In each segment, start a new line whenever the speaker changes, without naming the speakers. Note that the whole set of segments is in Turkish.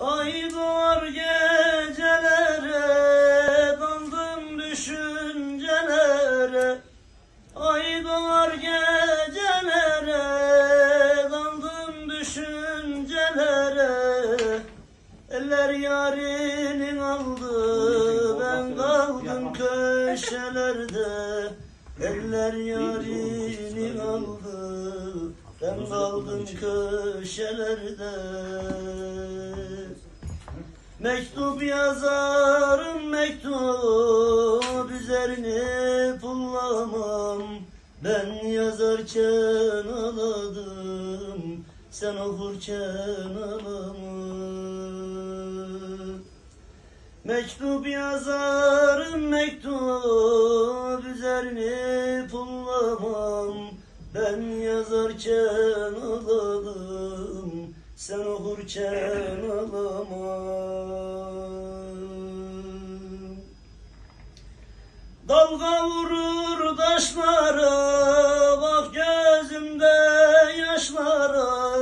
Ay doğar gecelere daldım düşüncelere. Ay doğar gecelere daldım düşüncelere. Eller yarinin aldı ben kaldım köşelerde. Eller yarinin aldı ben kaldım köşelerde. Mektup yazarım mektup üzerine pullamam. Ben yazarken ağladım sen okurken ağlamam. Mektup yazarım mektup üzerine pullamam Ben yazarken ağladım sen okurken ağlamam Dalga vurur taşlara Bak gözümde yaşlara.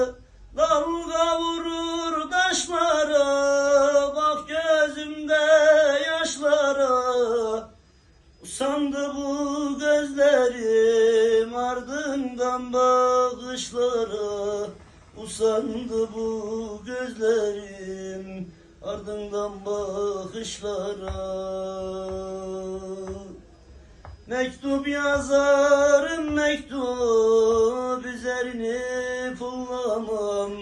Dalga vurur taşlara Bak gözümde yaşlara. Usandı bu gözlerim ardından bakışlara Usandı bu gözlerim. Ardından bakışlara Mektup yazarım mektup üzerine pullamam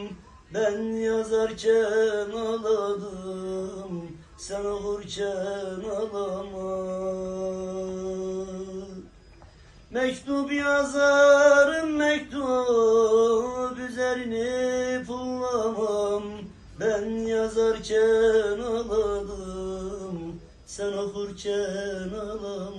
Ben yazarken ağladım sen okurken ağlamam Mektup yazarım mektup üzerine pullamam Ben yazarken ağladım sen okurken ağlamam